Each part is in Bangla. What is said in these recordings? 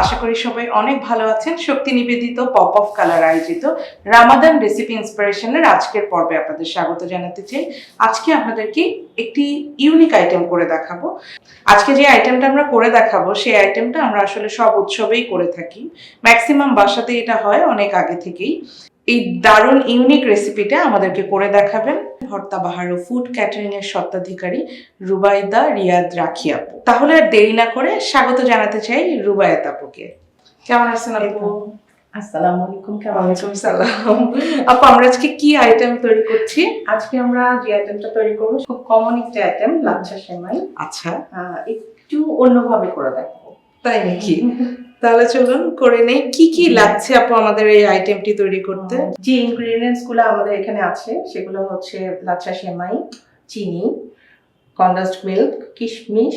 আশা করি সবাই অনেক ভালো আছেন। শক্তি নিবেদিত পপ অফ কালার আয়োজিত রামাদান রেসিপি ইন্সপিরেশনের আজকের পর্বে আপনাদের স্বাগত জানাতে চাই। আজকে আপনাদেরকে একটি ইউনিক আইটেম করে দেখাবো। আজকে যে আইটেমটা আমরা করে দেখাবো, সেই আইটেমটা আমরা আসলে সব উৎসবেই করে থাকি। ম্যাক্সিমাম বাসাতে এটা হয়, অনেক আগে থেকেই। এই দারুণ ইউনিক রেসিপিটা আমাদেরকে করে দেখাবেন। ভর্তা বাহার ও ফুড ক্যাটারিং এর স্বত্বাধিকারী রুবাইদা রিয়াদ রাখি আপু। তাহলে আর দেরি না করে স্বাগত জানাতে চাই রুবায়াত আপুকে। কেমন আছেন আপু? আসসালামু আলাইকুম কেমন আছেন? ওয়ালাইকুম সালাম। আপু আমরা আজকে কি আইটেম তৈরি করছি? আজকে আমরা যে আইটেমটা তৈরি করব খুব কমন একটা আইটেম লাচ্ছা সেমাই। আচ্ছা। একটু অন্যভাবে করে দেখাবো। তাই নাকি? তাহলে চলুন করে নেই। কি কি লাগছে আপু আমাদের এই আইটেমটি তৈরি করতে? যে ইনগ্রেডিয়েন্টসগুলো আমাদের এখানে আছে। সেগুলো হচ্ছে লাচ্ছা সেমাই চিনি কন্ডেন্সড মিল্ক কিশমিশ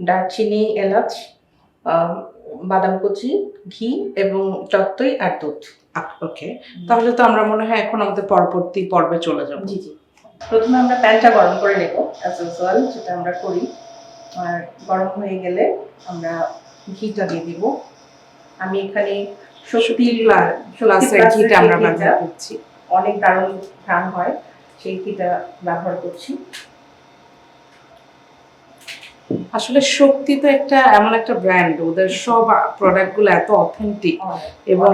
দারচিনি এলাচ বাদাম কুচি ঘি এবং টক দই আর দুধ। ওকে তাহলে তো আমরা মনে হয় এখন আমাদের পরবর্তী পর্বে চলে যাব। জি জি। প্রথমে আমরা প্যানটা গরম করে নেব অ্যাজ ইউজুয়াল যেটা আমরা করি। আর গরম হয়ে গেলে আমরা ঘিটা দিয়ে দিব। আমি এখানে শক্তি প্লাসের ঘিটা আমরা ব্যবহার করছি। অনেক দারুণ ঘ্রাণ হয় সেই ঘিটা ব্যবহার করছি। আসলে শক্তি তো একটা এমন একটা ব্র্যান্ড ওদের সব প্রোডাক্টগুলো এত অথেন্টিক এবং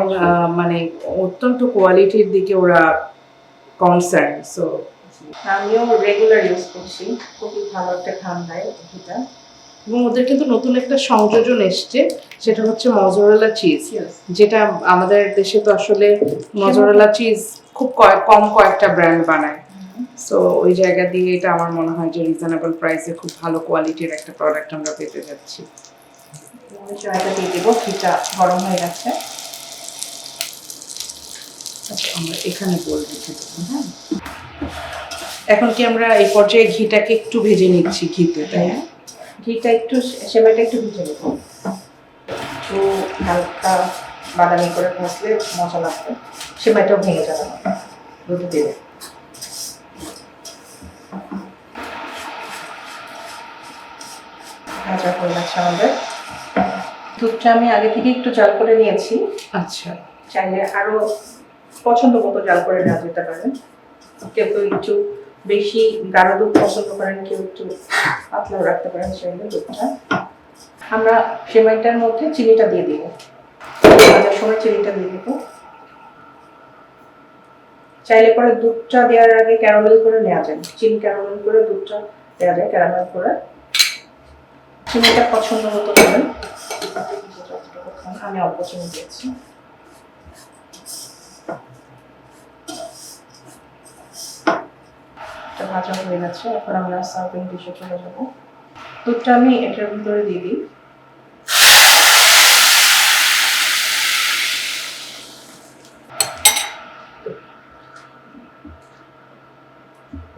মানে অত্যন্ত কোয়ালিটির দিকে ওরা কনসার্ন সো আমিও রেগুলার ইউজ করছি খুবই ভালো একটা ঘ্রাণ হয় ঘিটা। এবং ওদের কিন্তু নতুন একটা সংযোজন এসছে সেটা হচ্ছে মজরেলা চিজ যেটা আমাদের দেশে তো আসলে মজরেলা চিজ খুব কম কয়েকটা ব্র্যান্ড বানায়। সো ওই জায়গা দিয়ে এটা আমার মনে হয় যে রিজনেবল প্রাইসে খুব ভালো কোয়ালিটির একটা প্রোডাক্ট আমরা পেতে যাচ্ছি। আমি দিয়ে দেবো ঘিটা গরম হয়ে গেছে। আচ্ছা আমরা এখানে বল রেখে দেবো হ্যাঁ। এখন কি আমরা এই পর্যায়ে ঘিটাকে একটু ভেজে নিচ্ছি ঘিতে তাই হ্যাঁ। ঘিটা একটু সেমাইটা একটু ভিজে নেব। একটু হালকা বাদামি করে ভাজলে লাগবে। সেমাইটাও ভেঙে যাবে না। দুধ দেবে। ভাজা হয়ে গেছে আমাদের। দুধটা আমি আগে থেকে একটু জাল করে নিয়েছি। আচ্ছা। চাইলে আরও পছন্দ মতো জাল করে নেওয়া যেতে পারে। কেউ কেউ একটু বেশি গাঢ় দুধ পছন্দ করেন কেউ একটু পাতলাও রাখতে পারেন চাইলে দুধটা আমরা সেমাইটার মধ্যে চিনিটা দিয়ে দিব। ভাজার সময় চিনিটা দিয়ে দিব। চাইলে পরে দুধটা দেওয়ার আগে ক্যারামেল করে নেওয়া যায়। চিনি ক্যারামেল করে দুধটা দেওয়া যায় ক্যারামেল করে। চিনিটা পছন্দ মতো দেবেন। আমি অল্প চিনি দিয়েছি। ভাজা হয়ে গেছে এখন আমরা সার্ভিং ডিশে চলে যাব। দুধটা আমি এটার ভিতরে দিয়ে দিই।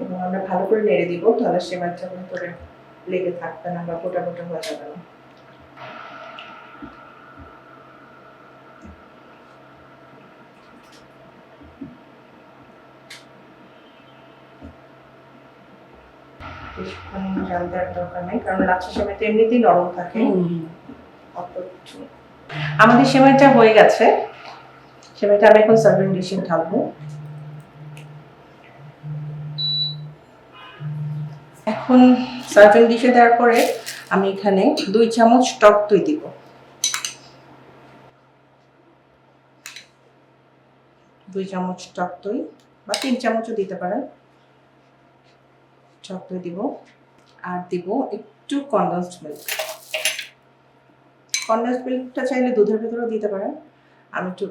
এবং আমরা ভালো করে নেড়ে দিব, তাহলে সেমাইটার ভিতরে লেগে থাকবে না বা গোটা গোটা হয়ে যাবে না। বেশিক্ষণ জাল দেওয়ার দরকার নেই কারণ লাচ্ছা সেমাইটা এমনিতেই নরম থাকে। অত কিছু আমাদের সেমাইটা হয়ে গেছে। সেমাইটা আমি এখন সার্ভিং ডিশে ঢালবো। এখন সার্ভিং ডিশে দেওয়ার পরে আমি এখানে দুই চামচ টক দই দিব। দুই চামচ টক দই বা তিন চামচও দিতে পারেন। টক দই দিব আর দিব একটু কন্ডেন্সড মিল্ক কন্ডেন্সড মিল্কটা চাইলে দুধের ভেতরেও দিতে পারেন। আমি একটু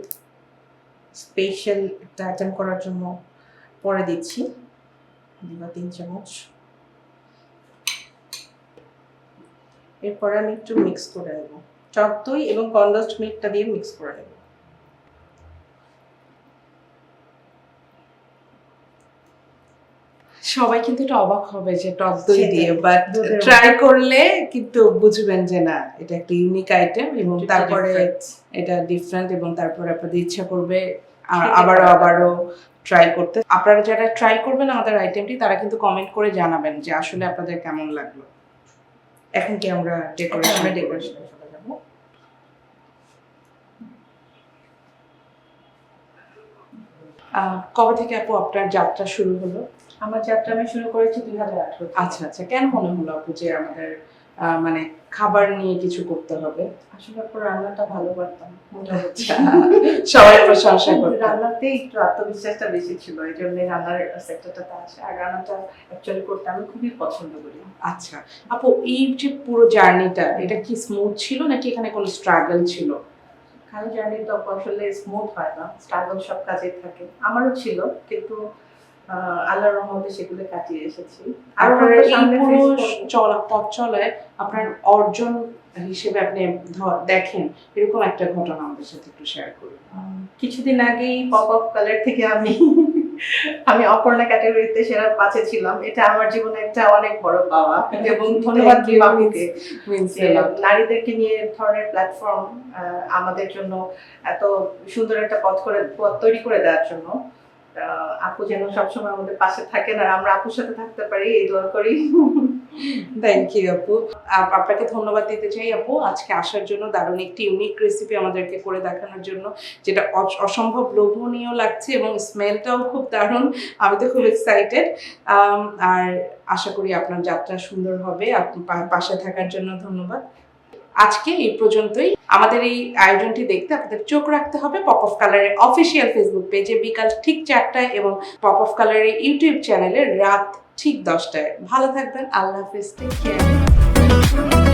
স্পেশাল একটা আইটেম করার জন্য পরে দিচ্ছি। দিবা তিন চামচ। এরপরে আমি একটু মিক্স করে নেব। টক দই এবং কন্ডেন্সড মিল্কটা দিয়ে মিক্স করে নেব। সবাই কিন্তু এটা অবাক হবে যে টক দই দিয়ে বাট ট্রাই করলে কিন্তু বুঝবেন যে না এটা একটা ইউনিক আইটেম এবং তারপরে এটা ডিফারেন্ট এবং তারপরে আপনাদের ইচ্ছা করবে আবারও আবারও ট্রাই করতে। আপনারা যারা ট্রাই করবেন আমাদের আইটেমটি তারা কিন্তু কমেন্ট করে জানাবেন যে আসলে আপনাদের কেমন লাগল। এখন কি আমরা ডেকোরেশন ডেকোরেশনে চলে যাব আহ, কবে থেকে আপু আপনার যাত্রা শুরু হলো? আমার যাত্রা আমি শুরু করেছি দুই হাজার আঠারো আচ্ছা আচ্ছা। কেন মনে হলো আপু যে আমাদের মানে খাবার নিয়ে কিছু করতে হবে? আসলে আপু রান্নাটা ভালো পারতাম সবাই প্রশংসা করতে রান্নাতে একটু আত্মবিশ্বাসটা বেশি ছিল এই জন্য রান্নার সেক্টরটাতে আসে আর রান্নাটা অ্যাকচুয়ালি করতে আমি খুবই পছন্দ করি। আচ্ছা। আপু এই যে পুরো জার্নিটা এটা কি স্মুথ ছিল নাকি এখানে কোনো স্ট্রাগল ছিল? খালি জার্নি তো আসলে স্মুথ হয় না স্ট্রাগল সব কাজে থাকে। আমারও ছিল কিন্তু আল্লাহর রহমতে সেগুলো কাটিয়ে এসেছি। আপনার এই পুরো চলা পথ চলায় আপনার অর্জন হিসেবে আপনি দেখেন এরকম একটা ঘটনা আমাদের সাথে একটু শেয়ার করুন। কিছুদিন আগেই পপ আপ কালার থেকে আমি আমি অপর্ণা ক্যাটাগরিতে সেরা পাঁচে ছিলাম। এটা আমার জীবনে একটা অনেক বড় পাওয়া। এবং ধন্যবাদ বাবুকে. নারীদেরকে নিয়ে ধরনের প্ল্যাটফর্ম আমাদের জন্য এত সুন্দর একটা পথ করে পথ তৈরি করে দেওয়ার জন্য। আপু যেন সবসময় আমাদের পাশে থাকেন আর আমরা আপুর সাথে থাকতে পারি, এই দোয়া করি। থ্যাংক ইউ আপু। আপ- আপনাকে ধন্যবাদ দিতে চাই, আপু। আজকে আসার জন্য দারুণ একটি ইউনিক রেসিপি আমাদেরকে করে দেখানোর জন্য, যেটা অসম্ভব লোভনীয় লাগছে এবং স্মেলটাও খুব দারুণ। আমি তো খুব এক্সাইটেড আর আশা করি আপনার যাত্রা সুন্দর হবে। আপনি পাশে থাকার জন্য ধন্যবাদ। আজকে এই পর্যন্তই। আমাদের এই আয়োজনটি দেখতে আপনাদের চোখ রাখতে হবে pop of colour official Facebook পেজে বিকাল ঠিক চারটায় এবং পপ অফ কালারের ইউটিউব চ্যানেলে রাত ঠিক দশটায়। ভালো থাকবেন, আল্লাহ হাফিজ টেক কেয়ার